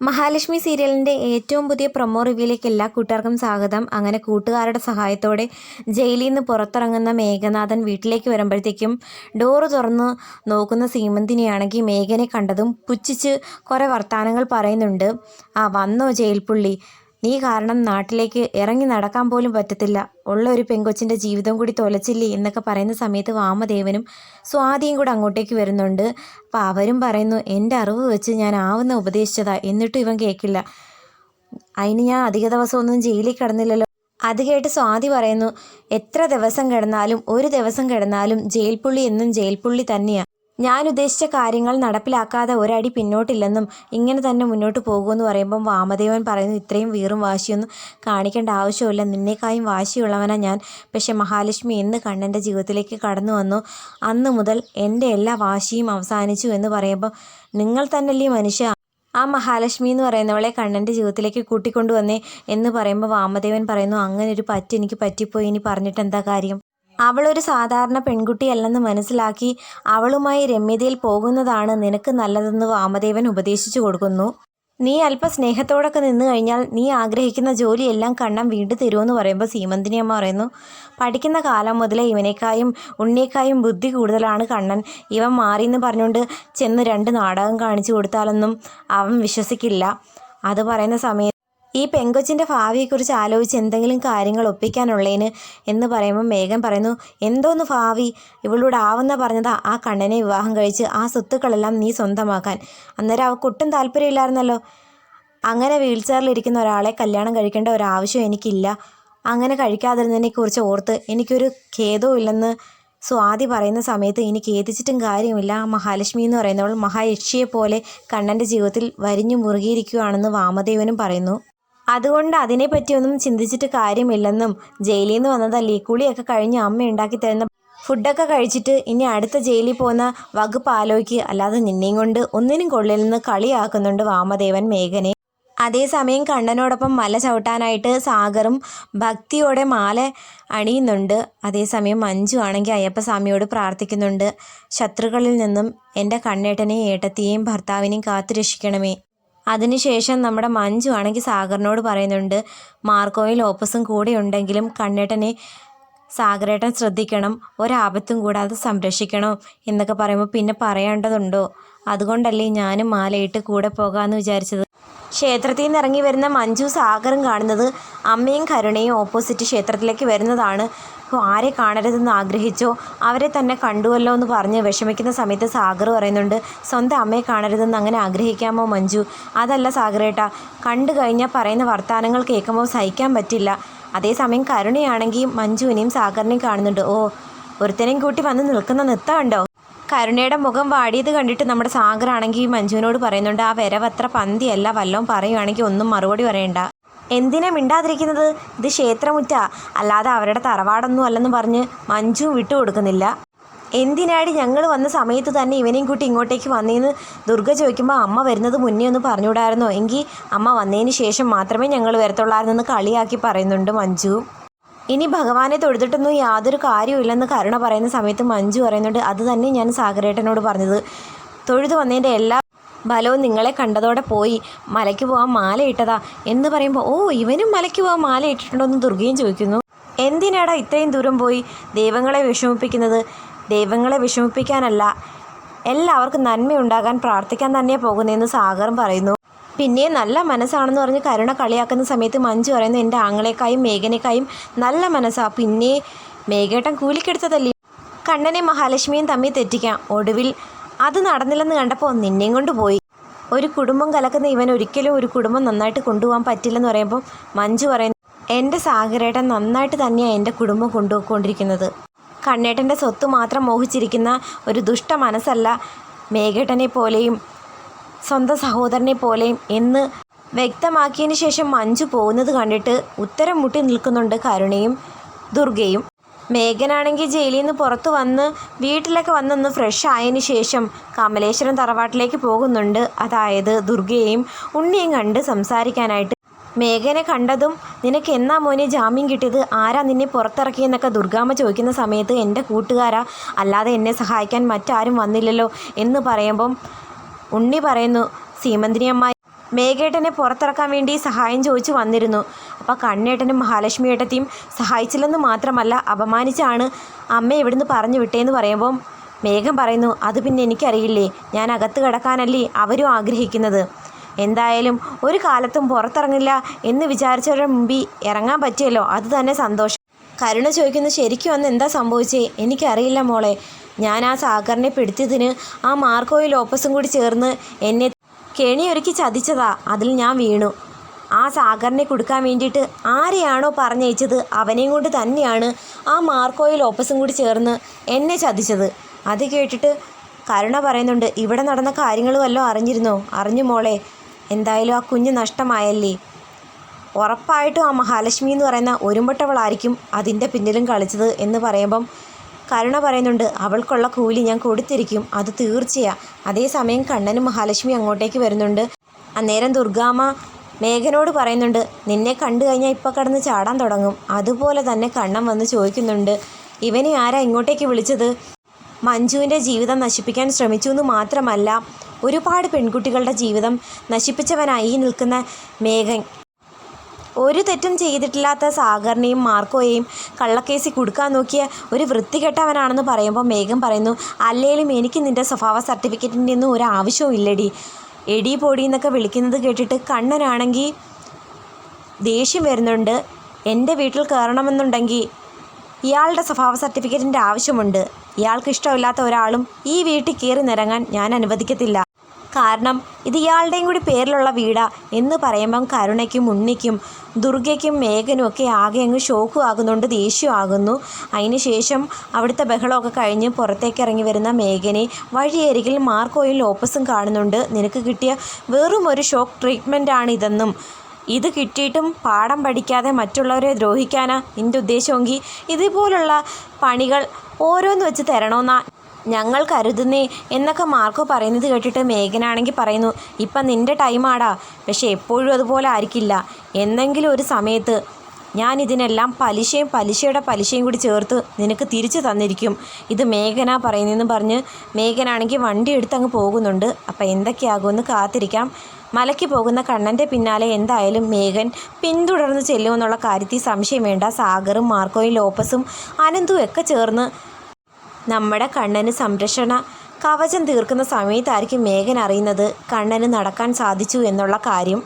മഹാലക്ഷ്മി സീരിയലിന്റെ ഏറ്റവും പുതിയ പ്രൊമോ റിവ്യൂയിലേക്ക് എല്ലാ കൂട്ടുകാർക്കും സ്വാഗതം. അങ്ങനെ കൂട്ടുകാരുടെ സഹായത്തോടെ ജയിലിൽ നിന്ന് പുറത്തിറങ്ങുന്ന മേഘനാഥൻ വീട്ടിലേക്ക് വരുമ്പോഴത്തേക്കും ഡോറ് തുറന്ന് നോക്കുന്ന സീമന്തിനെയാണെങ്കിൽ മേഘനെ കണ്ടതും പുച്ഛിച്ച് കുറേ വർത്തമാനങ്ങൾ പറയുന്നുണ്ട്. ആ വന്നോ ജയിൽ പുള്ളി. നീ കാരണം നാട്ടിലേക്ക് ഇറങ്ങി നടക്കാൻ പോലും പറ്റത്തില്ല. ഉള്ള ഒരു പെങ്കൊച്ചിന്റെ ജീവിതം കൂടി തൊലച്ചില്ലേ എന്നൊക്കെ പറയുന്ന സമയത്ത് വാമദേവനും സ്വാതിയും കൂടെ അങ്ങോട്ടേക്ക് വരുന്നുണ്ട്. അപ്പോൾ അവരും പറയുന്നു എന്റെ അറിവ് വെച്ച് ഞാൻ ആവുന്ന ഉപദേശിച്ചതാ എന്നിട്ടും ഇവൻ കേൾക്കില്ല അതിന് ഞാൻ അധിക ദിവസമൊന്നും ജയിലിൽ കിടന്നില്ലല്ലോ അത് കേട്ട് സ്വാതി പറയുന്നു എത്ര ദിവസം കിടന്നാലും ഒരു ദിവസം കിടന്നാലും ജയിൽ പുള്ളി എന്നും ജയിൽ പുള്ളി ഞാൻ ഉദ്ദേശിച്ച കാര്യങ്ങൾ നടപ്പിലാക്കാതെ ഒരടി പിന്നോട്ടില്ലെന്നും ഇങ്ങനെ തന്നെ മുന്നോട്ട് പോകുമെന്ന് പറയുമ്പം വാമദേവൻ പറയുന്നു ഇത്രയും വീറും വാശിയൊന്നും കാണിക്കേണ്ട ആവശ്യമില്ല നിന്നേക്കായും വാശിയുള്ളവനാ ഞാൻ. പക്ഷേ മഹാലക്ഷ്മി എന്ന് കണ്ണന്റെ ജീവിതത്തിലേക്ക് കടന്നു വന്നു. അന്ന് മുതൽ എന്റെ എല്ലാ വാശിയും അവസാനിച്ചു എന്ന് പറയുമ്പം നിങ്ങൾ തന്നെയല്ലേ മനുഷ്യ? ആ മഹാലക്ഷ്മി എന്ന് പറയുന്നവളെ കണ്ണന്റെ ജീവിതത്തിലേക്ക് കൂട്ടിക്കൊണ്ടുവന്നേ എന്ന് പറയുമ്പോൾ വാമദേവൻ പറയുന്നു അങ്ങനെ ഒരു പറ്റ് എനിക്ക് പറ്റിപ്പോയി. ഇനി പറഞ്ഞിട്ട് എന്താ കാര്യം? അവളൊരു സാധാരണ പെൺകുട്ടിയല്ലെന്ന് മനസ്സിലാക്കി അവളുമായി രമ്യതയിൽ പോകുന്നതാണ് നിനക്ക് നല്ലതെന്ന് വാമദേവൻ ഉപദേശിച്ചു കൊടുക്കുന്നു. നീ അല്പ സ്നേഹത്തോടൊക്കെ നിന്ന് കഴിഞ്ഞാൽ നീ ആഗ്രഹിക്കുന്ന ജോലിയെല്ലാം കണ്ണം വീണ്ടു തരുമെന്ന് പറയുമ്പോൾ സീമന്തിനി അമ്മ പറയുന്നു. പഠിക്കുന്ന കാലം മുതലേ ഇവനേക്കായും ഉണ്ണിയേക്കായും ബുദ്ധി കൂടുതലാണ് കണ്ണൻ. ഇവൻ മാറിയെന്ന് പറഞ്ഞുകൊണ്ട് ചെന്ന് രണ്ട് നാടകം കാണിച്ചു കൊടുത്താലൊന്നും അവൻ വിശ്വസിക്കില്ല. അത് പറയുന്ന സമയത്ത് ഈ പെങ്കൊച്ചിന്റെ ഭാവിയെക്കുറിച്ച് ആലോചിച്ച് എന്തെങ്കിലും കാര്യങ്ങൾ ഒപ്പിക്കാനുള്ളതിന് എന്ന് പറയുമ്പോൾ മേഘൻ പറയുന്നു എന്തോന്ന് ഭാവി? ഇവളോട് ആവുന്ന പറഞ്ഞതാ ആ കണ്ണനെ വിവാഹം കഴിച്ച് ആ സ്വത്തുക്കളെല്ലാം നീ സ്വന്തമാക്കാൻ. അന്നേരം അവൾക്ക് ഒട്ടും താല്പര്യമില്ലായിരുന്നല്ലോ. അങ്ങനെ വീൽ ചെയറിലിരിക്കുന്ന ഒരാളെ കല്യാണം കഴിക്കേണ്ട ഒരാവശ്യം എനിക്കില്ല. അങ്ങനെ കഴിക്കാതിരുന്നതിനെക്കുറിച്ച് ഓർത്ത് എനിക്കൊരു ഖേദവും ഇല്ലെന്ന് സ്വാതി പറയുന്ന സമയത്ത് ഇനി ഖേദിച്ചിട്ടും കാര്യമില്ല. മഹാലക്ഷ്മി എന്ന് പറയുന്നവൾ മഹായക്ഷിയെ പോലെ കണ്ണന്റെ ജീവിതത്തിൽ വരിഞ്ഞു മുറുകിയിരിക്കുകയാണെന്ന് വാമദേവനും പറയുന്നു. അതുകൊണ്ട് അതിനെപ്പറ്റിയൊന്നും ചിന്തിച്ചിട്ട് കാര്യമില്ലെന്നും ജയിലിൽ നിന്ന് വന്നതല്ലേ കുളിയൊക്കെ കഴിഞ്ഞ് അമ്മ ഉണ്ടാക്കി തരുന്ന ഫുഡൊക്കെ കഴിച്ചിട്ട് ഇനി അടുത്ത ജയിലിൽ പോകുന്ന വകുപ്പ് ആലോചിക്ക് അല്ലാതെ നിന്നെയും കൊണ്ട് ഒന്നിനും കൊള്ളില്ലെന്ന് കളിയാക്കുന്നുണ്ട് വാമദേവൻ മേഘനെ. അതേസമയം കണ്ണനോടൊപ്പം മല ചവിട്ടാനായിട്ട് സാഗറും ഭക്തിയോടെ മാല അണിയുന്നുണ്ട്. അതേസമയം മഞ്ജു ആണെങ്കിൽ അയ്യപ്പസ്വാമിയോട് പ്രാർത്ഥിക്കുന്നുണ്ട്. ശത്രുക്കളിൽ നിന്നും എന്റെ കണ്ണേട്ടനെയും ഏട്ടത്തിയെയും ഭർത്താവിനെയും കാത്തു രക്ഷിക്കണമേ അതിനുശേഷം നമ്മുടെ മഞ്ജു ആണെങ്കിൽ സാഗറിനോട് പറയുന്നുണ്ട് മാർക്കോയിൽ ഓപ്പസും കൂടെ ഉണ്ടെങ്കിലും കണ്ണേട്ടനെ സാഗരേട്ടൻ ശ്രദ്ധിക്കണം ഒരാപത്തും കൂടാതെ സംരക്ഷിക്കണം എന്നൊക്കെ പറയുമ്പോൾ പിന്നെ പറയേണ്ടതുണ്ടോ? അതുകൊണ്ടല്ലേ ഞാനും മാലയിട്ട് കൂടെ പോകാമെന്ന് വിചാരിച്ചത്. ക്ഷേത്രത്തിൽ നിന്ന് ഇറങ്ങി വരുന്ന മഞ്ജു സാഗറും കാണുന്നത് അമ്മയും കരുണയും ഓപ്പോസിറ്റ് ക്ഷേത്രത്തിലേക്ക് വരുന്നതാണ്. ആരെ കാണരുതെന്ന് ആഗ്രഹിച്ചോ? അവരെ തന്നെ കണ്ടുവല്ലോ എന്ന് പറഞ്ഞ് വിഷമിക്കുന്ന സമയത്ത് സാഗർ പറയുന്നുണ്ട് സ്വന്തം അമ്മയെ കാണരുതെന്ന് അങ്ങനെ ആഗ്രഹിക്കാമോ മഞ്ജു? അതല്ല സാഗരേട്ട കണ്ടു കഴിഞ്ഞാൽ പറയുന്ന വർത്തമാനങ്ങൾ കേൾക്കുമ്പോൾ സഹിക്കാൻ പറ്റില്ല. അതേസമയം കരുണയാണെങ്കിൽ മഞ്ജുവിനെയും സാഗറിനെയും കാണുന്നുണ്ട്. ഓ ഒരുത്തനെയും കൂട്ടി വന്ന് നിൽക്കുന്ന നൃത്തം കണ്ടോ? കരുണയുടെ മുഖം വാടിയത് കണ്ടിട്ട് നമ്മുടെ സാഗറാണെങ്കിൽ മഞ്ജുവിനോട് പറയുന്നുണ്ട് ആ വരവത്ര പന്തിയല്ല വല്ലതും പറയുവാണെങ്കിൽ ഒന്നും മറുപടി പറയണ്ട. എന്തിനാ മിണ്ടാതിരിക്കുന്നത്? ഇത് ക്ഷേത്രമുറ്റ. അല്ലാതെ അവരുടെ തറവാടൊന്നും അല്ലെന്ന് പറഞ്ഞ് മഞ്ജു വിട്ടുകൊടുക്കുന്നില്ല. എന്തിനാടി ഞങ്ങൾ വന്ന സമയത്ത് തന്നെ ഇവനെയും കൂട്ടി ഇങ്ങോട്ടേക്ക് വന്നേന്ന് ദുർഗ ചോദിക്കുമ്പോൾ അമ്മ വരുന്നത് മുന്നേ ഒന്ന് പറഞ്ഞുകൂടായിരുന്നോ? എങ്കിൽ അമ്മ വന്നതിന് ശേഷം മാത്രമേ ഞങ്ങൾ വരത്തുള്ളായിരുന്നെന്ന് കളിയാക്കി പറയുന്നുണ്ട് മഞ്ജു. ഇനി ഭഗവാനെ തൊഴുതിട്ടൊന്നും യാതൊരു കാര്യമില്ലെന്ന് കരുണ പറയുന്ന സമയത്ത് മഞ്ജു പറയുന്നുണ്ട് അത് തന്നെ ഞാൻ സാഗരേട്ടനോട് പറഞ്ഞത്. തൊഴുതു വന്നതിന്റെ എല്ലാ ബലവും നിങ്ങളെ കണ്ടതോടെ പോയി. മലയ്ക്ക് പോകാൻ മാല ഇട്ടതാ. എന്ന് പറയുമ്പോൾ ഓ ഇവനും മലയ്ക്ക് പോകാൻ മാല ഇട്ടിട്ടുണ്ടോ? എന്ന് ദുർഗയും ചോദിക്കുന്നു. എന്തിനാടാ ഇത്രയും ദൂരം പോയി? ദൈവങ്ങളെ വിഷമിപ്പിക്കുന്നത് ദൈവങ്ങളെ വിഷമിപ്പിക്കാനല്ല. എല്ലാവർക്കും നന്മയുണ്ടാകാൻ പ്രാർത്ഥിക്കാൻ തന്നെ പോകുന്നതെന്ന് സാഗറും പറയുന്നു. പിന്നെ നല്ല മനസ്സാണെന്ന് പറഞ്ഞ് കരുണ കളിയാക്കുന്ന സമയത്ത് മഞ്ജു പറയുന്നു എന്റെ ആങ്ങളെക്കായും മേഘനേക്കായും നല്ല മനസ്സാണ് പിന്നെ മേഘേട്ടൻ കൂലിക്കെടുത്തതല്ലേ? കണ്ണനെ മഹാലക്ഷ്മിയും തമ്മിൽ തെറ്റിക്കാം. ഒടുവിൽ അത് നടന്നില്ലെന്ന് കണ്ടപ്പോൾ നിന്നെയും കൊണ്ട് പോയി. ഒരു കുടുംബം കലക്കുന്ന ഇവൻ ഒരിക്കലും ഒരു കുടുംബം നന്നായിട്ട് കൊണ്ടുപോകാൻ പറ്റില്ലെന്ന് പറയുമ്പോൾ മഞ്ജു പറയുന്നു എന്റെ സാഗരേട്ടൻ നന്നായിട്ട് തന്നെയാണ് എന്റെ കുടുംബം കൊണ്ടുപോയിക്കൊണ്ടിരിക്കുന്നത്. കണ്ണേട്ടന്റെ സ്വത്ത് മാത്രം മോഹിച്ചിരിക്കുന്ന ഒരു ദുഷ്ട മനസ്സല്ല മേഘേട്ടനെ പോലെയും സ്വന്തം സഹോദരനെ പോലെയും എന്ന് വ്യക്തമാക്കിയതിന് ശേഷം മഞ്ജു പോകുന്നത് കണ്ടിട്ട് ഉത്തരം മുട്ടി നിൽക്കുന്നുണ്ട് കരുണയും ദുർഗയും. മേഘനാണെങ്കിൽ ജയിലിൽ നിന്ന് പുറത്തു വന്ന് വീട്ടിലൊക്കെ വന്നൊന്ന് ഫ്രഷ് ആയതിന് ശേഷം കമലേശ്വരം തറവാട്ടിലേക്ക് പോകുന്നുണ്ട്. അതായത് ദുർഗയെയും ഉണ്ണിയും കണ്ട് സംസാരിക്കാനായിട്ട്. മേഘനെ കണ്ടതും നിനക്ക് എന്നാ മോനെ ജാമ്യം കിട്ടിയത്? ആരാ നിന്നെ പുറത്തിറക്കിയെന്നൊക്കെ ദുർഗാമ്മ ചോദിക്കുന്ന സമയത്ത് എന്റെ കൂട്ടുകാരാ. അല്ലാതെ എന്നെ സഹായിക്കാൻ മറ്റാരും വന്നില്ലല്ലോ എന്ന് പറയുമ്പം ഉണ്ണി പറയുന്നു സീമന്തിനി അമ്മായി മേഘേട്ടനെ പുറത്തിറക്കാൻ വേണ്ടി സഹായം ചോദിച്ചു വന്നിരുന്നു. അപ്പോൾ കണ്ണേട്ടനും മഹാലക്ഷ്മി ഏട്ടത്തെയും സഹായിച്ചില്ലെന്ന് മാത്രമല്ല അപമാനിച്ചാണ് അമ്മ ഇവിടുന്ന് പറഞ്ഞു വിട്ടേന്ന് പറയുമ്പം മേഘം പറയുന്നു അത് പിന്നെ എനിക്കറിയില്ലേ ഞാൻ അകത്ത് കിടക്കാനല്ലേ അവരും ആഗ്രഹിക്കുന്നത്. എന്തായാലും ഒരു കാലത്തും പുറത്തിറങ്ങില്ല എന്ന് വിചാരിച്ചവരുടെ മുമ്പിൽ ഇറങ്ങാൻ പറ്റിയല്ലോ അത് തന്നെ സന്തോഷം. കരുണ ചോദിക്കുന്നു ശരിക്കും അന്ന് എന്താ സംഭവിച്ചേ? എനിക്കറിയില്ല മോളെ. ഞാൻ ആ സാഗറിനെ പിടിച്ചതിന് ആ മാർക്കോയിൽ ഓപ്പസും കൂടി ചേർന്ന് എന്നെ കെണിയൊരുക്കി ചതിച്ചതാ. അതിൽ ഞാൻ വീണു. ആ സാഗറിനെ കൊടുക്കാൻ വേണ്ടിയിട്ട് ആരെയാണോ പറഞ്ഞയച്ചത് അവനെയും കൊണ്ട് തന്നെയാണ് ആ മാർക്കോയിൽ ഓപ്പസും കൂടി ചേർന്ന് എന്നെ ചതിച്ചത്. അത് കേട്ടിട്ട് കരുണ പറയുന്നുണ്ട് ഇവിടെ നടന്ന കാര്യങ്ങൾ വല്ലതും അറിഞ്ഞിരുന്നോ? അറിഞ്ഞു മോളെ. എന്തായാലും ആ കുഞ്ഞ് നഷ്ടമായല്ലേ. ഉറപ്പായിട്ടും ആ മഹാലക്ഷ്മി എന്ന് പറയുന്ന ഒരുമ്പട്ടവളായിരിക്കും അതിന്റെ പിന്നിലും കളിച്ചത് എന്ന് പറയുമ്പം കരുണ പറയുന്നുണ്ട് അവൾക്കുള്ള കൂലി ഞാൻ കൊടുത്തിരിക്കും അത് തീർച്ചയാ. അതേസമയം കണ്ണനും മഹാലക്ഷ്മി അങ്ങോട്ടേക്ക് വരുന്നുണ്ട്. അന്നേരം ദുർഗാമ്മ മേഘനോട് പറയുന്നുണ്ട് നിന്നെ കണ്ടു കഴിഞ്ഞാൽ ഇപ്പം കടന്ന് ചാടാൻ തുടങ്ങും. അതുപോലെ തന്നെ കണ്ണൻ വന്ന് ചോദിക്കുന്നുണ്ട് ഇവനെ ആരാ ഇങ്ങോട്ടേക്ക് വിളിച്ചത്? മഞ്ജുവിന്റെ ജീവിതം നശിപ്പിക്കാൻ ശ്രമിച്ചു എന്ന് മാത്രമല്ല ഒരുപാട് പെൺകുട്ടികളുടെ ജീവിതം നശിപ്പിച്ചവനായി നിൽക്കുന്ന മേഘൻ ഒരു തെറ്റും ചെയ്തിട്ടില്ലാത്ത സാഗറിനെയും മാർക്കോയെയും കള്ളക്കേസിൽ കൊടുക്കാൻ നോക്കിയ ഒരു വൃത്തികെട്ടവനാണെന്ന് പറയുമ്പോൾ മേഘം പറയുന്നു അല്ലേലും എനിക്ക് നിന്റെ സ്വഭാവ സർട്ടിഫിക്കറ്റിന്റെ ഒന്നും ഒരു ആവശ്യവും ഇല്ലടി. എടി പൊടി എന്നൊക്കെ വിളിക്കുന്നത് കേട്ടിട്ട് കണ്ണനാണെങ്കിൽ ദേഷ്യം വരുന്നുണ്ട്. എന്റെ വീട്ടിൽ കയറണമെന്നുണ്ടെങ്കിൽ ഇയാളുടെ സ്വഭാവ സർട്ടിഫിക്കറ്റിന്റെ ആവശ്യമുണ്ട്. ഇയാൾക്ക് ഇഷ്ടമില്ലാത്ത ഒരാളും ഈ വീട്ടിൽ കയറി നിരങ്ങാൻ ഞാൻ അനുവദിക്കത്തില്ല. കാരണം ഇത് ഇയാളുടെയും കൂടി പേരിലുള്ള വീടാ എന്ന് പറയുമ്പം കരുണയ്ക്കും ഉണ്ണിക്കും ദുർഗയ്ക്കും മേഘനും ഒക്കെ ആകെ അങ്ങ് ഷോക്കും ആകുന്നുണ്ട് ദേഷ്യമാകുന്നു. അതിന് ശേഷം അവിടുത്തെ ബഹളമൊക്കെ കഴിഞ്ഞ് പുറത്തേക്ക് ഇറങ്ങി വരുന്ന മേഘനെ വഴിയരികിൽ മാർക്കോയും ലോപ്പസും കാണുന്നുണ്ട്. നിനക്ക് കിട്ടിയ വെറും ഒരു ഷോക്ക് ട്രീറ്റ്മെന്റാണ് ഇതെന്നും. ഇത് കിട്ടിയിട്ടും പാഠം പഠിക്കാതെ മറ്റുള്ളവരെ ദ്രോഹിക്കാനാ നിന്റെ ഉദ്ദേശമെങ്കിൽ ഇതുപോലുള്ള പണികൾ ഓരോന്ന് വെച്ച് തരണമെന്നാ ഞങ്ങൾ കരുതുന്നേ എന്നൊക്കെ മാർക്കോ പറയുന്നത് കേട്ടിട്ട് മേഘനാണെങ്കിൽ പറയുന്നു ഇപ്പം നിന്റെ ടൈമാടാ പക്ഷെ എപ്പോഴും അതുപോലെ ആയിരിക്കില്ല. എന്തെങ്കിലും ഒരു സമയത്ത് ഞാൻ ഇതിനെല്ലാം പലിശയും പലിശയുടെ പലിശയും കൂടി ചേർത്ത് നിനക്ക് തിരിച്ചു തന്നിരിക്കും. ഇത് മേഘന പറയുന്നതെന്ന് പറഞ്ഞ് മേഘനാണെങ്കിൽ വണ്ടി എടുത്ത് അങ്ങ് പോകുന്നുണ്ട്. അപ്പം എന്തൊക്കെയാകുമെന്ന് കാത്തിരിക്കാം. മലയ്ക്ക് പോകുന്ന കണ്ണന്റെ പിന്നാലെ എന്തായാലും മേഘൻ പിന്തുടർന്ന് ചെല്ലുമെന്നുള്ള കാര്യത്തിൽ സംശയം വേണ്ട. സാഗറും മാർക്കോയും ലോപ്പസും അനന്തും ഒക്കെ ചേർന്ന് നമ്മുടെ കണ്ണന് സംരക്ഷണ കവചം തീർക്കുന്ന സമയത്തായിരിക്കും മേഘൻ അറിയുന്നത് കണ്ണന് നടക്കാൻ സാധിച്ചു എന്നുള്ള കാര്യം.